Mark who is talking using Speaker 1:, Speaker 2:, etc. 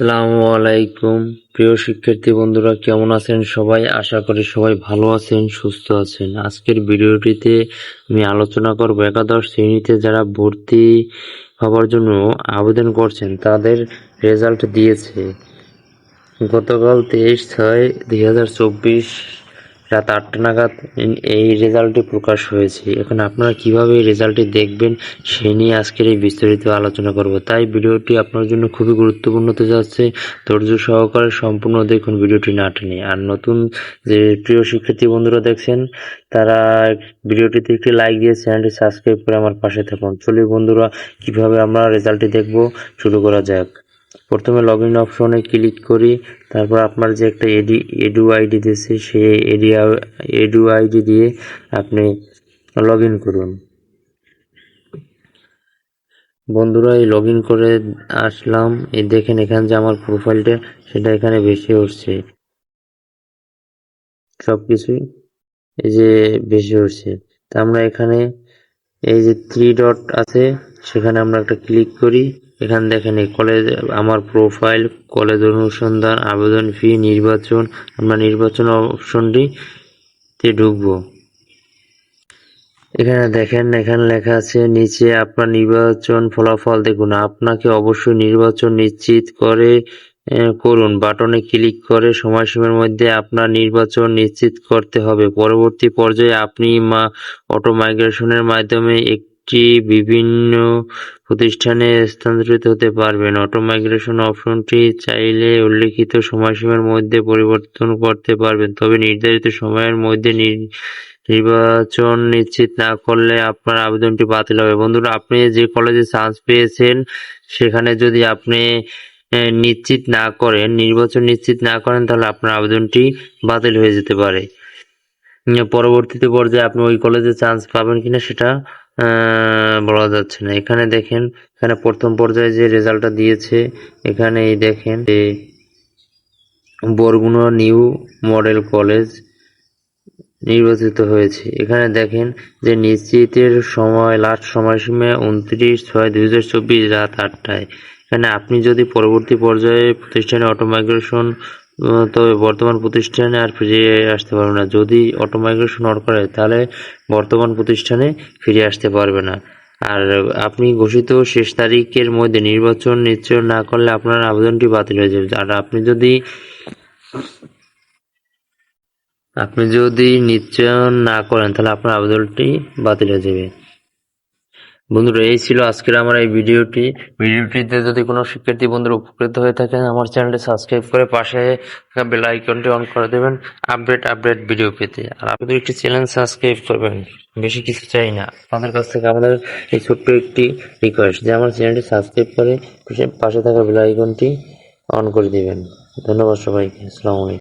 Speaker 1: আসসালামু আলাইকুম। প্রিয় শিক্ষার্থী বন্ধুরা, কেমন আছেন সবাই? আশা করি সবাই ভালো আছেন, সুস্থ আছেন। আজকের ভিডিওটিতে আমি আলোচনা করব একাদশ শ্রেণীতে যারা ভর্তি হবার জন্য আবেদন করছেন, তাদের রেজাল্ট দিয়েছে। গতকাল তেইশ ছয় দুই হাজার চব্বিশ রাত আটটা নাগাদ এই রেজাল্টটি প্রকাশ হয়েছে। এখন আপনারা কীভাবে এই রেজাল্টটি দেখবেন সে নিয়ে আজকের এই বিস্তারিত আলোচনা করব। তাই ভিডিওটি আপনার জন্য খুবই গুরুত্বপূর্ণ হতে যাচ্ছে। ধৈর্য সহকারে সম্পূর্ণ দেখুন ভিডিওটি না টেনে। আর নতুন যে প্রিয় শিক্ষার্থী বন্ধুরা দেখছেন, তারা ভিডিওটিতে একটি লাইক দিয়ে চ্যানেলটি সাবস্ক্রাইব করে আমার পাশে থাকুন। চলি বন্ধুরা, কীভাবে আমরা রেজাল্টটি দেখব? শুরু করা যাক। প্রথমে লগ ইন অপশনে ক্লিক করি, তারপর আপনার যে একটা এডি এডু আইডি দিয়েছে, সেই এডি এডু আইডি দিয়ে আপনি লগ ইন করুন। বন্ধুরা, এই লগ করে আসলাম। এই দেখেন এখানে যে আমার প্রোফাইলটা সেটা এখানে বেশি উঠছে। সব কিছুই এই যে বেশি উঠছে। তা আমরা এখানে এই যে থ্রি ডট আছে, সেখানে আমরা একটা ক্লিক করি। এখানে দেখেন এই কলেজ আমার প্রোফাইল কলেজ অনুসন্ধান, আবেদন ফি নির্বাচন, আমরা নির্বাচন অপশনটি তে ঢুকবো। এখানে দেখেন, এখানে লেখা আছে, নিচে আপনার নির্বাচন ফলাফল দেখুন। আপনাকে অবশ্যই নির্বাচন নিশ্চিত করে করুন। বাটনে ক্লিক করে সময়সীমার মধ্যে আপনার নির্বাচন নিশ্চিত করতে হবে। পরবর্তী পর্যায়ে আপনি মা অটো মাইগ্রেশনের মাধ্যমে একটি বিভিন্ন প্রতিষ্ঠানে স্থানান্তরিত হতে পারবেন। অটো মাইগ্রেশন অপশনটি চাইলে উল্লেখিত সময়সীমার মধ্যে পরিবর্তন করতে পারবেন, তবে নির্ধারিত সময়ের মধ্যে নির্বাচন নিশ্চিত না করলে আপনার আবেদনটি বাতিল হবে। বন্ধুরা, আপনি যে কলেজে চান্স পেয়েছেন, সেখানে যদি আপনি নিশ্চিত না করেন, নির্বাচন নিশ্চিত না করেন, তাহলে আপনার আবেদনটি বাতিল হয়ে যেতে পারে। পরবর্তীতে পর্যায়ে আপনি ওই কলেজে চান্স পাবেন কিনা, সেটা বলা যাচ্ছে না। এখানে দেখেন, এখানে প্রথম পর্যায়ে যে রেজাল্টটা দিয়েছে এখানে এই দেখেন যে বরগুনা নিউ মডেল কলেজ নির্বাচিত হয়েছে। এখানে দেখেন যে নিশ্চিতের সময়, লাস্ট সময়সীমা উনত্রিশ ছয় দুই হাজার চব্বিশ রাত আটটায়। এখানে আপনি যদি পরবর্তী পর্যায়ে প্রতিষ্ঠানে অটো মাইগ্রেশন তবে বর্তমান প্রতিষ্ঠানে আর ফিরে আসতে পারবে না। যদি অটো মাইগ্রেশন অন করে, তাহলে বর্তমান প্রতিষ্ঠানে ফিরে আসতে পারবে না। আর আপনি ঘোষিত শেষ তারিখের মধ্যে নির্বাচন নিশ্চয় না করলে আপনার আবেদনটি বাতিল হয়ে যাবে। আর আপনি যদি আপনি যদি নিশ্চয়ন না করেন, তাহলে আপনার আবেদনটি বাতিল হয়ে যাবে। বন্ধুরা, এই ছিল আজকের আমার এই ভিডিওটি। ভিডিওটিতে যদি কোনো শিক্ষার্থী বন্ধুরা উপকৃত হয়ে থাকেন, আমার চ্যানেলটি সাবস্ক্রাইব করে পাশে বেল আইকনটি অন করে দেবেন, আপডেট আপডেট ভিডিও পেতে। আর আপনাদের একটি চ্যানেল সাবস্ক্রাইব করবেন, বেশি কিছু চাই না। আপনাদের কাছ থেকে আমাদের এই ছোট্ট একটি রিকোয়েস্ট যে আমার চ্যানেলটি সাবস্ক্রাইব করে পাশে থাকা বেল আইকনটি অন করে দিবেন। ধন্যবাদ সবাইকে। আসসালামু আলাইকুম।